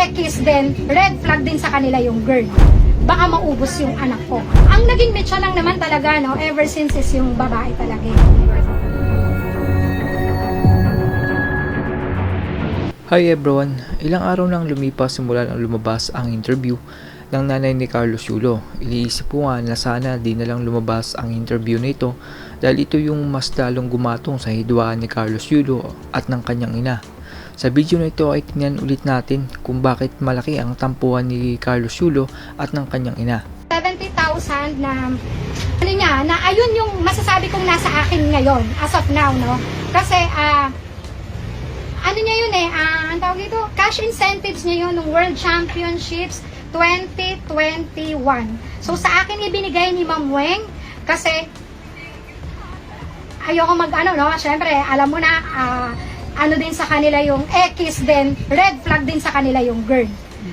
X din, red flag din sa kanila yung girl. Baka maubos yung anak ko. Ang naging mecha lang naman talaga, no, ever since is yung babae talaga. Hi everyone! Ilang araw nang lumipas simula nang lumabas ang interview ng nanay ni Carlos Yulo. Iniisip ko nga na sana di na lang lumabas ang interview na ito dahil ito yung mas lalong gumatong sa hidwaan ni Carlos Yulo at ng kanyang ina. Sa video na ito ay tingnan ulit natin kung bakit malaki ang tampuhan ni Carlos Yulo at ng kanyang ina. 70,000 na ano niya, na ayun yung masasabi kong nasa akin ngayon as of now, no? Kasi ah ano niya yun eh, ah, ang tawag dito, cash incentives niya yun ng World Championships 2021. So sa akin ibinigay ni Ma'am Weng kasi ayoko mag ano no, syempre alam mo na ah, ano din sa kanila yung X din, red flag din sa kanila yung girl.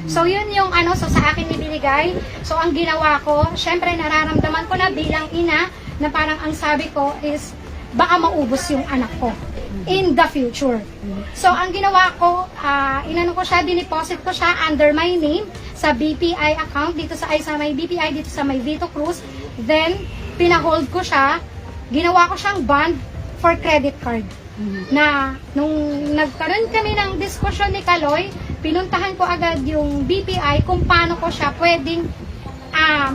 So yun yung ano, so sa akin ibinigay. So ang ginawa ko, syempre nararamdaman ko na bilang ina na parang ang sabi ko is baka maubos yung anak ko in the future. So ang ginawa ko, ah, inano ko siya, diniposit ko siya under my name sa BPI account dito sa ay sa may BPI dito sa may Vito Cruz. Then pinahold ko siya, ginawa ko siyang bond for credit card na nung nagkaroon kami ng diskusyon ni Kaloy, pinuntahan ko agad yung BPI kung paano ko siya pwedeng um,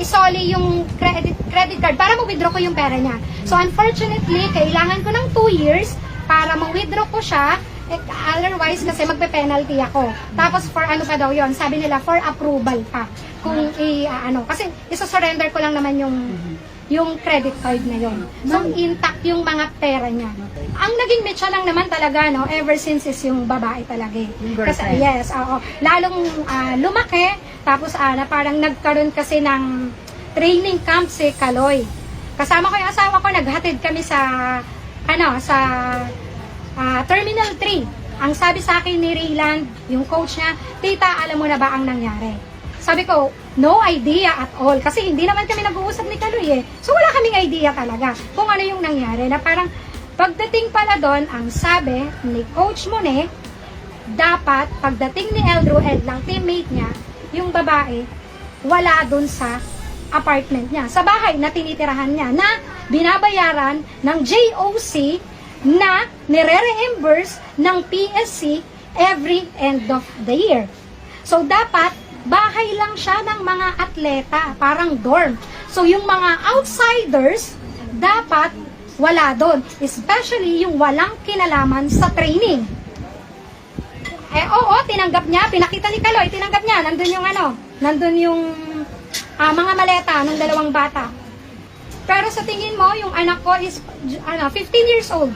isoli yung credit credit card para ma-withdraw ko yung pera niya. So unfortunately, kailangan ko ng 2 years para ma-withdraw ko siya. Eh, otherwise, kasi magpe-penalty ako. Tapos for ano pa daw yon Sabi nila, for approval pa. Kung i, ah, ano, kasi isa-surrender ko lang naman yung yung credit card na yon. So, intact yung mga pera niya. Ang naging mecha lang naman talaga, no, ever since is yung babae talaga. eh. Kasi, yes, oo. Lalong ah, lumaki, tapos ah, na parang nagkaroon kasi ng training camp si Kaloy. Kasama ko yung asawa ko, naghatid kami sa, ano, sa ah, Terminal 3. Ang sabi sa akin ni Rayland, yung coach niya, Tita, alam mo na ba ang nangyari? Sabi ko, no idea at all. Kasi hindi naman kami nag-uusap ni Kaloy eh. So wala kaming idea talaga kung ano yung nangyari. Na parang pagdating pala doon, ang sabi ni Coach Mone, dapat pagdating ni Eldro Ed lang, teammate niya, yung babae, wala doon sa apartment niya. Sa bahay na tinitirahan niya na binabayaran ng JOC na nire-reimburse ng PSC every end of the year. So, dapat bahay lang siya ng mga atleta, parang dorm. So, yung mga outsiders, dapat wala doon. Especially yung walang kinalaman sa training. Eh, oo, tinanggap niya. Pinakita ni Kaloy, tinanggap niya. Nandun yung ano, nandun yung ah, mga maleta ng dalawang bata. Pero sa tingin mo, yung anak ko is ano, 15 years old.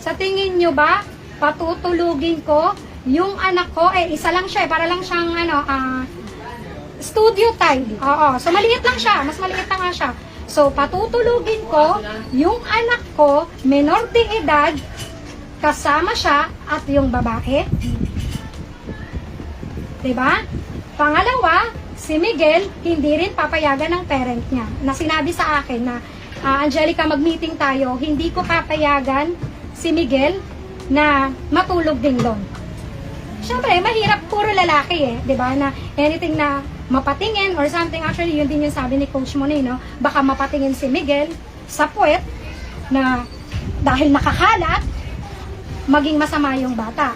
Sa tingin nyo ba, patutulugin ko yung anak ko, eh, isa lang siya, eh, para lang siyang, ano, ah, studio type. Oo, so maliit lang siya, mas maliit na nga siya. So, patutulugin ko yung anak ko, menor de edad, kasama siya at yung babae. 'Di ba? Pangalawa, si Miguel hindi rin papayagan ng parent niya. Na sinabi sa akin na "Ah, Angelica, mag-meeting tayo, hindi ko papayagan si Miguel na matulog din doon. Siyempre, mahirap puro lalaki eh, 'di ba? Na anything na mapatingin or something actually yun din yung sabi ni Coach Monet, no? Baka mapatingin si Miguel sa puwet na dahil nakakalat maging masama yung bata.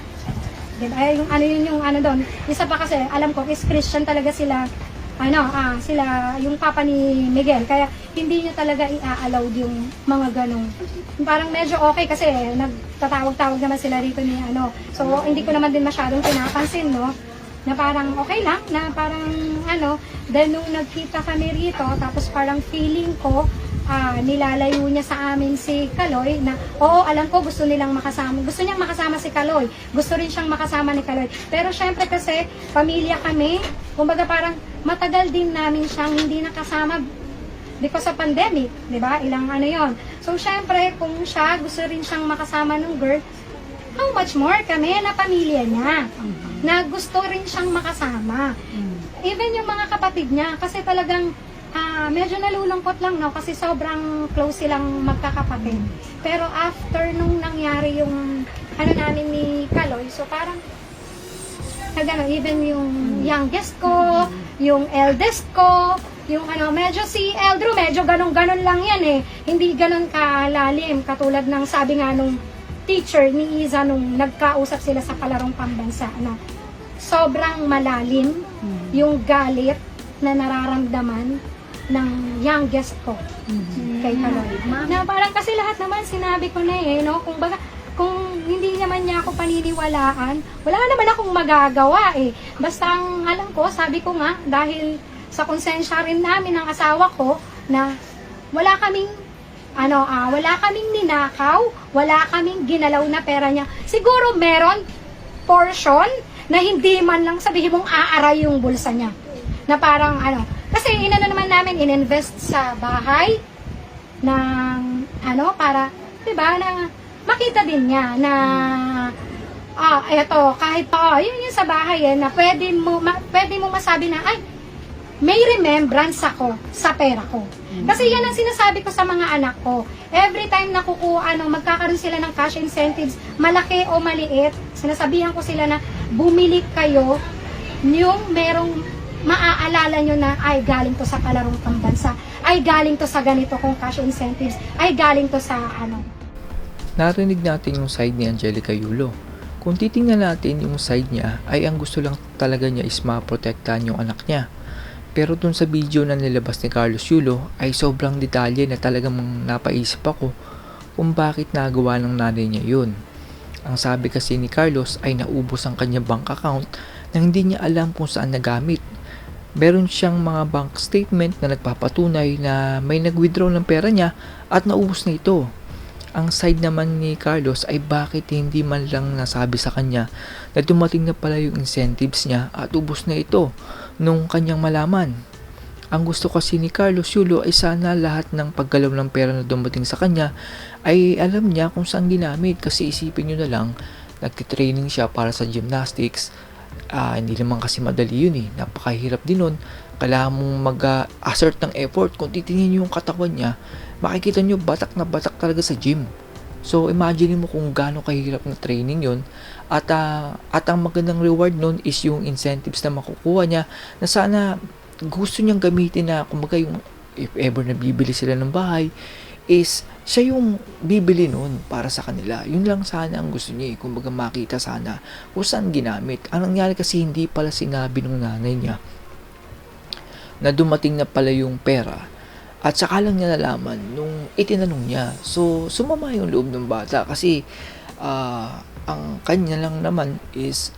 Diba? Yung ano yun yung ano doon. Isa pa kasi alam ko is Christian talaga sila ano, ah, sila yung papa ni Miguel. Kaya hindi niya talaga i-allowed yung mga ganong. Parang medyo okay kasi nagtatawag-tawag naman sila rito ni ano. So hindi ko naman din masyadong pinapansin, no? Na parang okay lang, na parang ano, then nung nagkita kami rito, tapos parang feeling ko, ah, nilalayo niya sa amin si Kaloy na oo, alam ko gusto nilang makasama. Gusto niyang makasama si Kaloy. Gusto rin siyang makasama ni Kaloy. Pero syempre kasi pamilya kami, kumbaga parang matagal din namin siyang hindi nakasama because of pandemic, 'di ba? Ilang ano 'yon. So syempre kung siya gusto rin siyang makasama ng girl, how much more kami na pamilya niya na gusto rin siyang makasama. Even yung mga kapatid niya kasi talagang ah, medyo nalulungkot lang no kasi sobrang close silang magkakapatid. Pero after nung nangyari yung ano namin ni Kaloy, so parang na gano'n, even yung youngest ko, yung eldest ko, yung ano, medyo si Eldro, medyo ganun-ganun lang yan eh. Hindi ganun kalalim, katulad ng sabi nga nung teacher ni Iza nung nagkausap sila sa palarong pambansa na sobrang malalim yung galit na nararamdaman ng youngest ko kay Kaloy. Na parang kasi lahat naman sinabi ko na eh, no? Kung baga, kung hindi naman niya ako paniniwalaan, wala naman akong magagawa eh. Basta ang alam ko, sabi ko nga, dahil sa konsensya rin namin ng asawa ko, na wala kaming ano, ah, wala kaming ninakaw, wala kaming ginalaw na pera niya. Siguro meron portion na hindi man lang sabihin mong aaray yung bulsa niya. Na parang ano, kasi inano naman namin ininvest sa bahay ng ano para 'di ba na makita din niya na ah eto kahit pa oh, yun yung sa bahay eh na pwede mo ma, pwede mo masabi na ay may remembrance ako sa pera ko. Kasi yan ang sinasabi ko sa mga anak ko. Every time na kukuha, ano, magkakaroon sila ng cash incentives, malaki o maliit, sinasabihan ko sila na bumili kayo yung merong maaalala nyo na ay galing to sa palarong pambansa, ay galing to sa ganito kong cash incentives, ay galing to sa ano, Narinig natin yung side ni Angelica Yulo. Kung titingnan natin yung side niya, ay ang gusto lang talaga niya is maprotektahan yung anak niya. Pero dun sa video na nilabas ni Carlos Yulo ay sobrang detalye na talagang napaisip ako kung bakit nagawa ng nanay niya yun. Ang sabi kasi ni Carlos ay naubos ang kanyang bank account na hindi niya alam kung saan nagamit. Meron siyang mga bank statement na nagpapatunay na may nag-withdraw ng pera niya at naubos na ito. Ang side naman ni Carlos ay bakit hindi man lang nasabi sa kanya na dumating na pala yung incentives niya at ubos na ito nung kanyang malaman. Ang gusto kasi ni Carlos Yulo ay sana lahat ng paggalaw ng pera na dumating sa kanya ay alam niya kung saan ginamit kasi isipin nyo na lang nagtitraining siya para sa gymnastics Ah, hindi naman kasi madali yun eh. Napakahirap din nun. Kailangan mong mag-assert ng effort. Kung titingnan nyo yung katawan niya, makikita nyo batak na batak talaga sa gym. So, imagine mo kung gaano kahirap na training yun. At, ah, at ang magandang reward nun is yung incentives na makukuha niya na sana gusto niyang gamitin na kumbaga yung if ever na bibili sila ng bahay is siya yung bibili nun para sa kanila. Yun lang sana ang gusto niya eh. Kumbaga makita sana kung saan ginamit. Ang nangyari kasi hindi pala sinabi ng nanay niya na dumating na pala yung pera at saka lang niya nalaman nung itinanong niya. So, sumama yung loob ng bata kasi ah, ang kanya lang naman is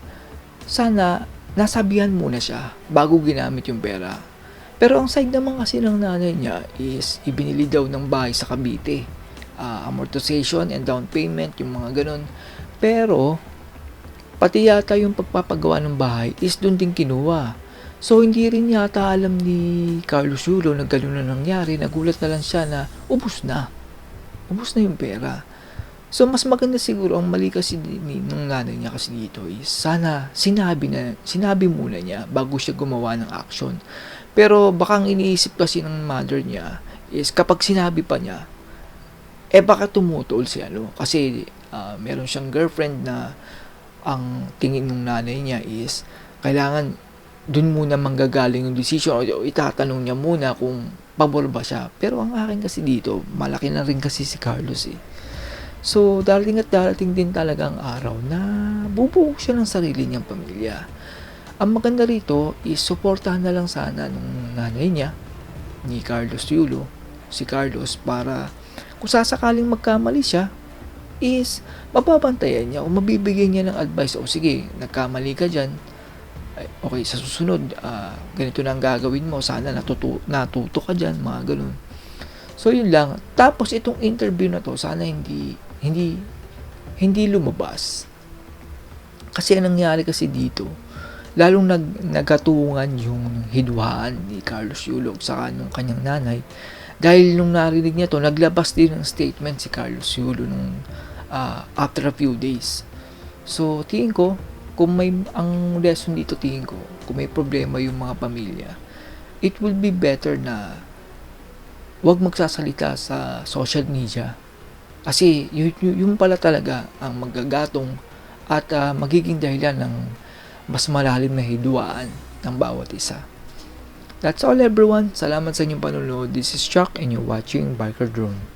sana nasabihan muna siya bago ginamit yung pera. Pero ang side naman kasi ng nanay niya is ibinili daw ng bahay sa Cavite. Ah, amortization and down payment, yung mga ganun. Pero, pati yata yung pagpapagawa ng bahay is doon din kinuha. So, hindi rin yata alam ni Carlos Yulo na gano'n na nangyari. Nagulat na lang siya na ubus na. Ubus na yung pera. So, mas maganda siguro, ang mali kasi ni- ng nanay niya kasi dito is sana sinabi na, sinabi muna niya bago siya gumawa ng action. Pero baka ang iniisip kasi ng mother niya is kapag sinabi pa niya, eh baka tumutol si ano. Kasi ah, meron siyang girlfriend na ang tingin ng nanay niya is kailangan dun muna manggagaling yung decision o itatanong niya muna kung pabor ba siya. Pero ang akin kasi dito, malaki na rin kasi si Carlos eh. So, darating at darating din talaga ang araw na bubuo siya ng sarili niyang pamilya. Ang maganda rito is suportahan na lang sana nung nanay niya, ni Carlos Yulo, si Carlos, para kung sasakaling magkamali siya, is mababantayan niya o mabibigyan niya ng advice. O sige, nagkamali ka dyan, ay, okay, sa susunod, ah, ganito na ang gagawin mo. Sana natuto, natuto ka dyan, mga ganun. So, yun lang. Tapos, itong interview na to, sana hindi, hindi, hindi lumabas. Kasi ang nangyari kasi dito, lalong nag, nagkatungan yung hidwaan ni Carlos Yulog sa nung kanyang nanay. Dahil nung narinig niya to, naglabas din ng statement si Carlos Yulo nung ah, after a few days. So, tingin ko, kung may, ang lesson dito tingin ko, kung may problema yung mga pamilya, it will be better na wag magsasalita sa social media. Kasi yun, yun, pala talaga ang magagatong at ah, magiging dahilan ng mas malalim na hidwaan ng bawat isa. That's all everyone. Salamat sa inyong panonood. This is Chuck and you're watching Biker Drone.